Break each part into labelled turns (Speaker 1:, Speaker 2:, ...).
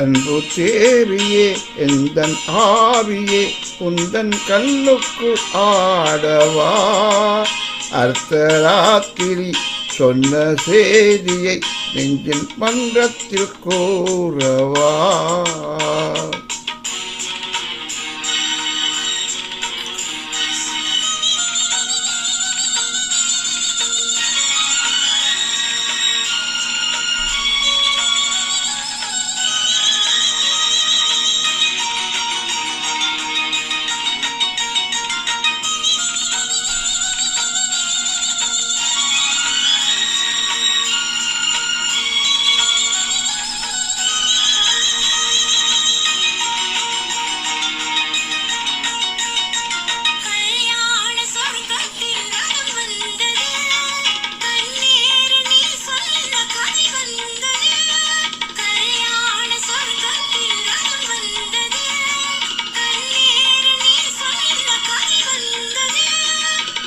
Speaker 1: அன்பு தேவியே எந்தன் ஆவியே உந்தன் கண்ணுக்கு ஆடவா? அர்த்தராத்திரி சொன்ன செய்தியை நெஞ்சின் மன்றத்தில் கூறவா?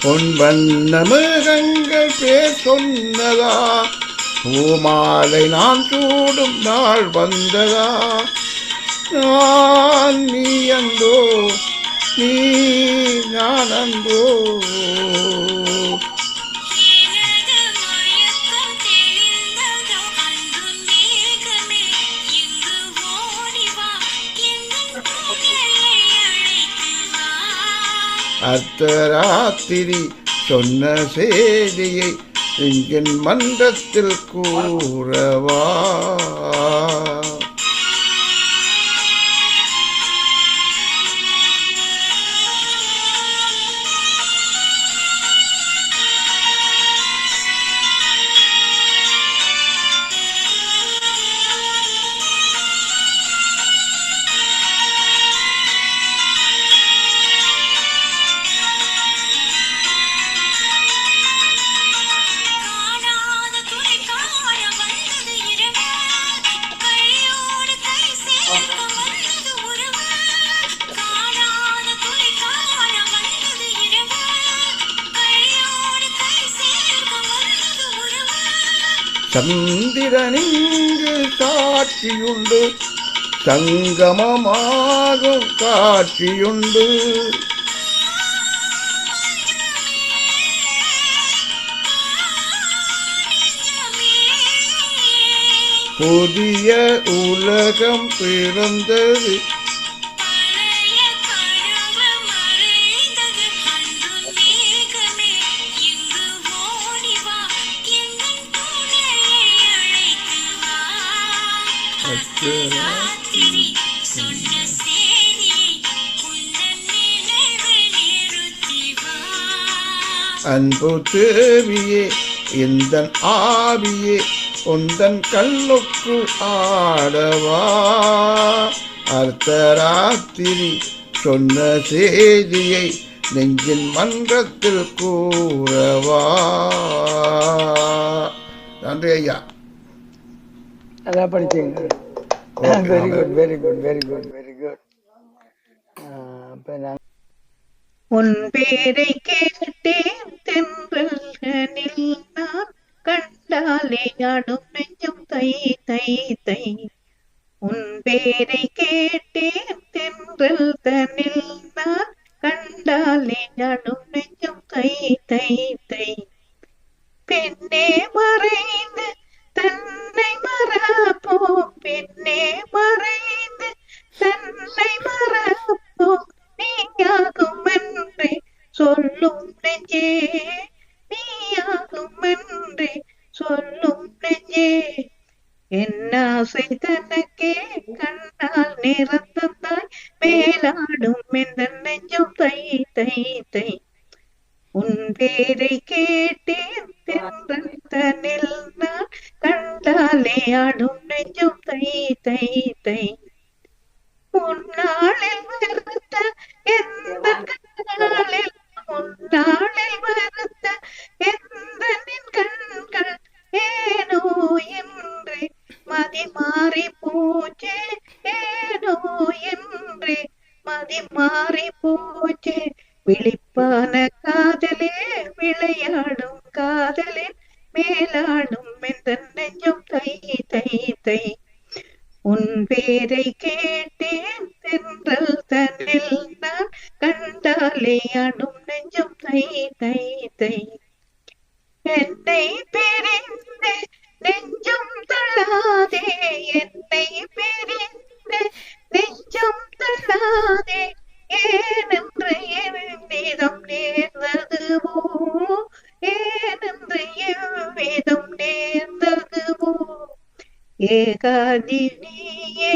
Speaker 1: பொன் மிருகங்கள் பேர் சொன்னதா பூமாலை நான் சூடும் நாள் வந்ததா? நான் நீ அந்தோ நீ நான் அந்தோ அர்த்தராத்திரி சொன்ன செய்தியை இங்கின் மன்றத்தில் கூறவா? சந்திரனிங்கு காட்சியுண்டு. சங்கமமாகும் காட்சியுண்டு. புதிய உலகம் பிறந்தது.
Speaker 2: அன்பு
Speaker 1: தேவியே இந்த ஆவியே உந்தன் கண்ணுக்கு ஆடவா? அர்த்தராத்திரி சொன்ன செய்தியை நெஞ்சின் மன்றத்தில் கூறவா? நன்றி ஐயா.
Speaker 3: நல்லா படிச்சீங்க. Very. Good very good very good very good இப்போ
Speaker 4: உன் பேரை கேட்டேன் தென்றல்களில் நான் கண்டாலே ஆடும் நெஞ்சம் தை தை தை. உன் பேரை கேட்டேன் தென்றல் தனில் நான் கண்டாலே ஆடும் நெஞ்சம் தை தை தை. பெண்ணே மறைந்து பேரை கேட்டேன். தென்றல் தனில் நான் கண்டாலே ஆடும் நெஞ்சும். தை தை தை. முன்னாளில் வருத்த எந்த கண்களில்? முன்னாளில் வருத்த எந்த நின் கண்கள்? ஏனோ என்று மதி மாறி போச்சே. ஏனோ என்று மதி மாறி போச்சே. விழிப்பான காதலே விளையாடும் காதலே மேலாடும் எந்த நெஞ்சம். தை தை தை. உன் பேரை கேட்டேன் தென்றல் தன்னில் நான் கண்டாலே ஆடும் நெஞ்சம். தை தை தை. என்னை பிரிந்து நெஞ்சும் தள்ளாதே என்னை பெரிய அழகாதினியே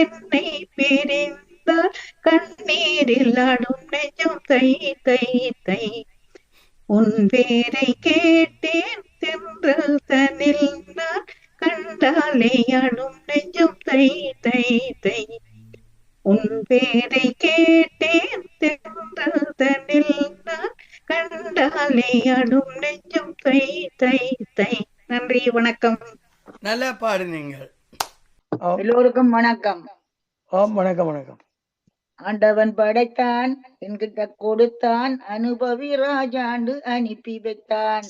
Speaker 4: என்னை பிரிந்தால் கண்ணீரில் ஆடும் நெஞ்சம் தை தை தை உன் பேரை கேட்டேன் தென்றல் தனில் நான் கண்டாலே ஆடும் நெஞ்சம் தை தை தை உன் பேரை கேட்டேன் தென்றல் தனில் நான் கண்டாலே ஆடும் நெஞ்சம் தை தை தை நன்றி வணக்கம்.
Speaker 3: நல்லா பாடுனீங்கள்
Speaker 5: எல்லோருக்கும் வணக்கம்.
Speaker 2: ஆம் வணக்கம் வணக்கம்.
Speaker 5: ஆண்டவன் படைத்தான் என்கிட்ட கொடுத்தான் அனுபவி ராஜாண்டு அனுப்பி வைத்தான்.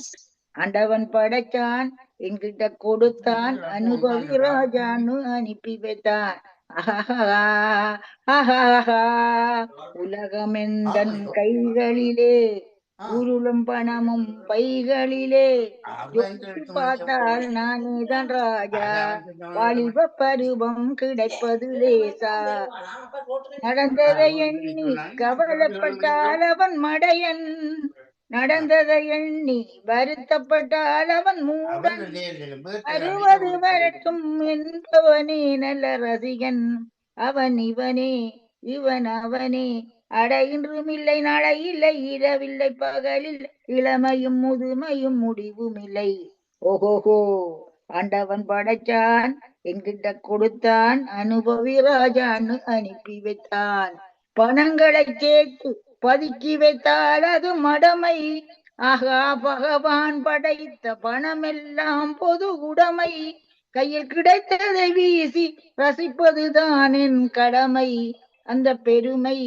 Speaker 5: ஆண்டவன் படைத்தான் என்கிட்ட கொடுத்தான் அனுபவி ராஜான்னு அனுப்பி வைத்தான். ஆஹாஹா. உலகமெந்தன் கைகளிலே உருளும் பணமும் பைகளிலே. பார்த்தால் நானேதான் ராஜா. வாலிப பருவம் கிடைப்பது லேசா. நடந்ததை எண்ணி கவலைப்பட்டால் அவன் மடையன். நடந்ததை எண்ணி வருத்தப்பட்டால் அவன் மூடன். அறுபது வரட்டும் என்பவனே நல்ல ரசிகன். அவன் இவனே இவன் அவனே. அட இன்றும் இல்லை நாளை இல்லை இரவில்லை பகலில் இளமையும் முதுமையும் முடிவும் இல்லை. ஓஹோஹோ ஆண்டவன் படைச்சான் என்கிட்ட கொடுத்தான் அனுபவி ராஜான்னு அனுப்பி வைத்தான். பணங்களை சேர்த்து பதுக்கி வைத்தால் அது மடமை. ஆகா பகவான் படைத்த பணமெல்லாம் பொது உடைமை. கையில் கிடைத்ததை வீசி ரசிப்பதுதான் என் கடமை. அந்த பெருமை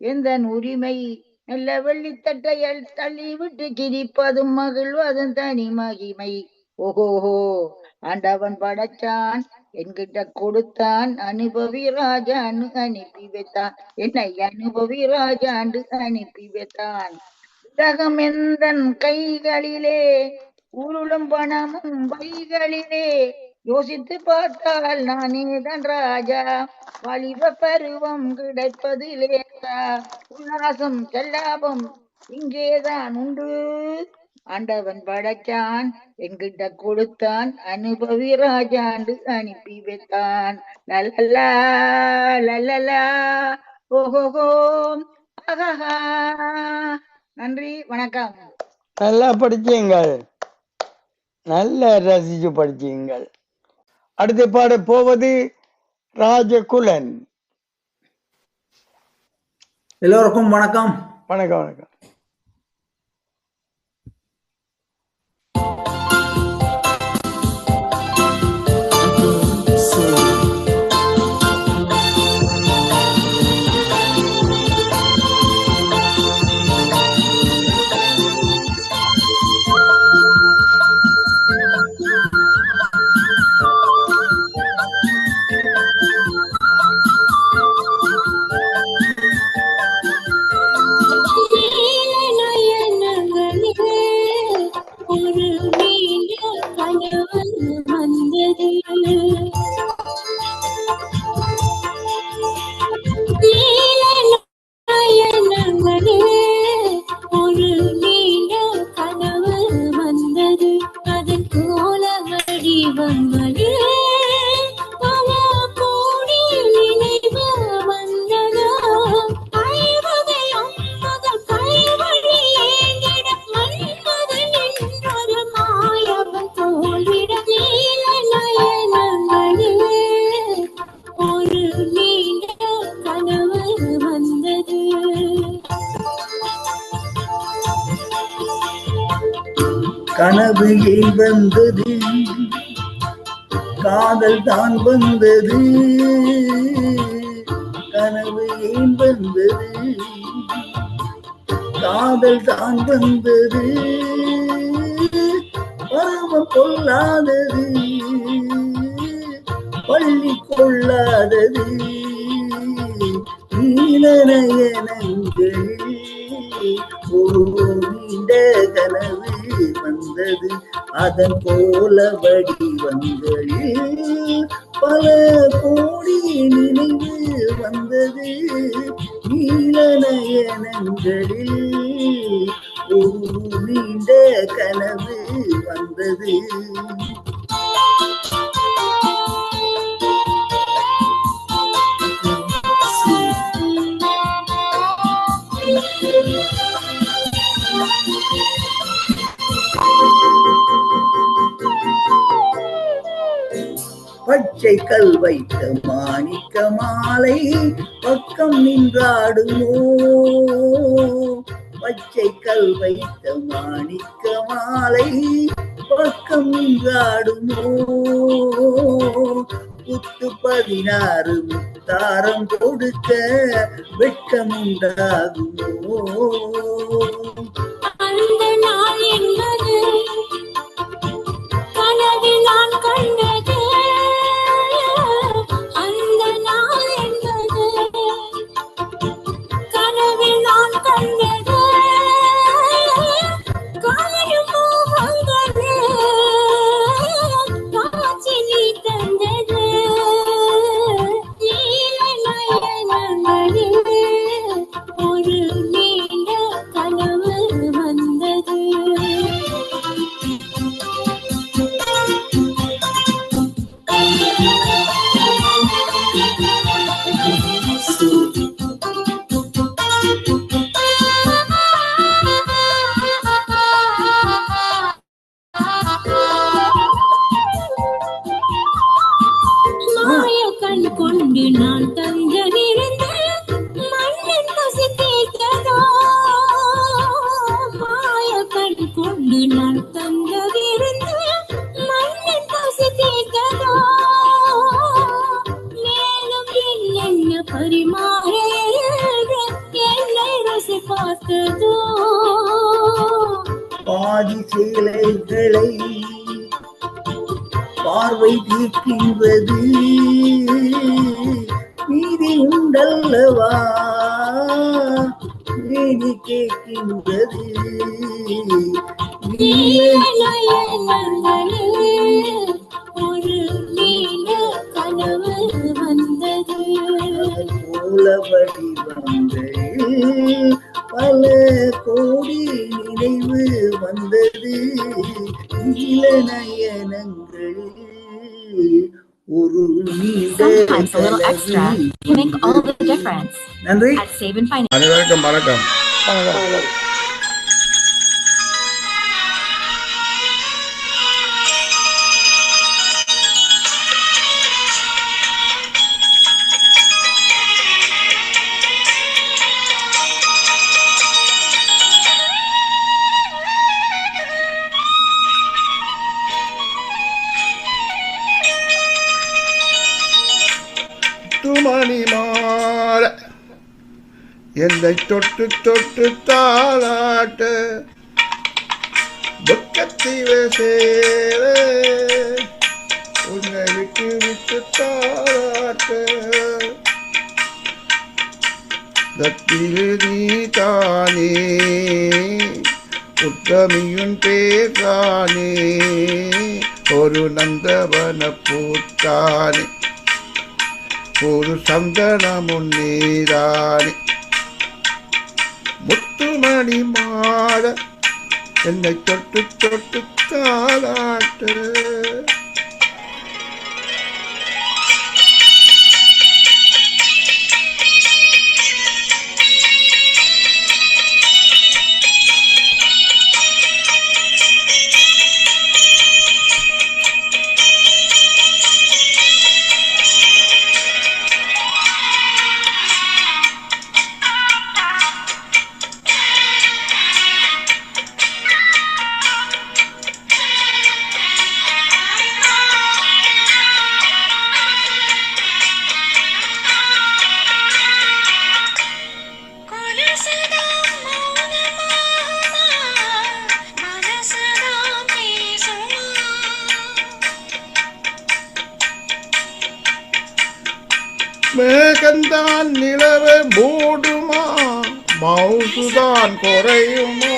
Speaker 5: எந்த உரிமை நல்ல வெள்ளித்தட்டையல் தள்ளி விட்டு கிரிப்பதும் மகிழ்வதும் தனி மகிமை. ஓஹோஹோ ஆண்டவன் படைச்சான் என்கிட்ட கொடுத்தான் அனுபவி ராஜான்னு அனுப்பி வைத்தான். என்னை அனுபவி ராஜாண்டு அனுப்பி வைத்தான். உலகம் எந்தன் கைகளிலே உருளும் பணமும் பைகளிலே யோசித்து பார்த்தால் நானேதான் ராஜா? வலிவ பருவம் கிடைப்பது லேசா உல்லாசம் செல்லாபம் இங்கேதான் உண்டு. ஆண்டவன் படைச்சான் என்கிட்ட கொடுத்தான் அனுபவி ராஜாண்டு அனுப்பி வைத்தான். லல்லலா லல்லலா ஓஹோஹோ ஆஹாஹா நன்றி வணக்கம்.
Speaker 2: நல்லா படிச்சீங்கள் நல்ல ரசிச்சு படிச்சீங்கள் அடுத்து பாட போவது ராஜகுலன்.
Speaker 6: எல்லோருக்கும் வணக்கம்.
Speaker 2: வணக்கம் வணக்கம்.
Speaker 7: வந்தது.
Speaker 6: காதல் தான் வந்தது. கனவு ஏன் வந்தது? காதல் தான் வந்தது. பருவம் கொள்ளாதது. பள்ளி கொள்ளாதது. நீலநயனங்கள் ஒரு நீண்ட கனவு வந்தது. அதன் போல வடிவங்களில் பல கோடி நினைவு வந்தது. நீலநயனங்களில் ஒரு நீண்ட கனவு வந்தது. பச்சை கல் வைத்த மாணிக்க மாலை பக்கம் நின்றாடுமோ? பச்சை கல் வைத்த மாணிக்க மாலை பக்கம் நின்றாடுமோ? குத்து பதினாறு முத்தாரம் கொடுக்க வெட்கம் உண்டாகுமோ?
Speaker 2: அந்த நாள் என்பது கனவில் நான் கண்டேன். 等着你 நீல கனவு வந்தது.
Speaker 6: போல கோடி நினைவு வந்தது. நீல நயனங்களில் ஒரு நீண்ட
Speaker 8: Sometimes a little
Speaker 1: என்னை தொட்டு தொட்டு தாளாட்டு துக்கத்திலே சேர உன்னை விட்டு விட்டு தாளாட்டு. தத்திலே நீ தானே உத்தமியுன் பேசானே ஒரு நந்தவன பூத்தானே ஒரு சந்தனமுன் நீரானே மணி மாட என்னை தொட்டு தொட்டு காலாட்டு மேகந்தான் நிலவு மூடுமா? மவுசுதான் குறையுமா?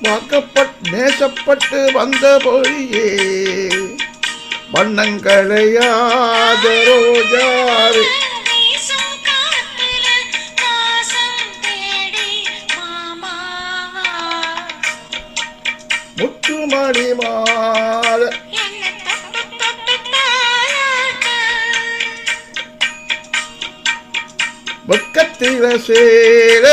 Speaker 1: வாக்கப்பட்டு நேசப்பட்டு வந்த பொழியே வண்ணங்களையாத ரோஜாவே முத்துமணி மாத வெக்கத்தில சேர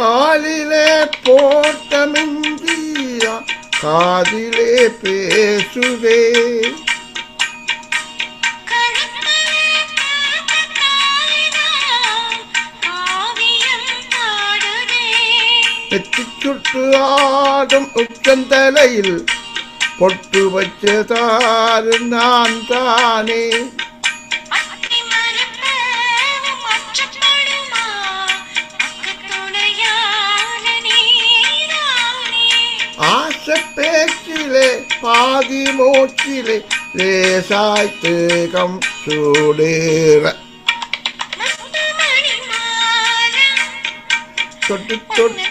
Speaker 1: காலிலே போட்டமிந்தியா காதிலே பேசுவே. நெற்றி சுட்டு ஆடும் உச்சந்தலையில் பொட்டு வச்சதாரு நான் தானே பாதி மூச்சிலே லேசாய் தேகம் சூடேற தொட்டு தொட்டு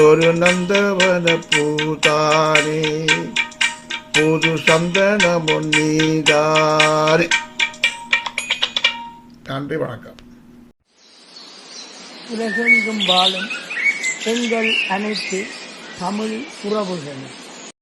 Speaker 1: ஒரு நந்தவன பூதானே புது சந்தனமும் நீதானே. நன்றி வணக்கம்.
Speaker 3: உலகெங்கும் வாழும் எங்கள் அனைத்து தமிழ் உறவுகள்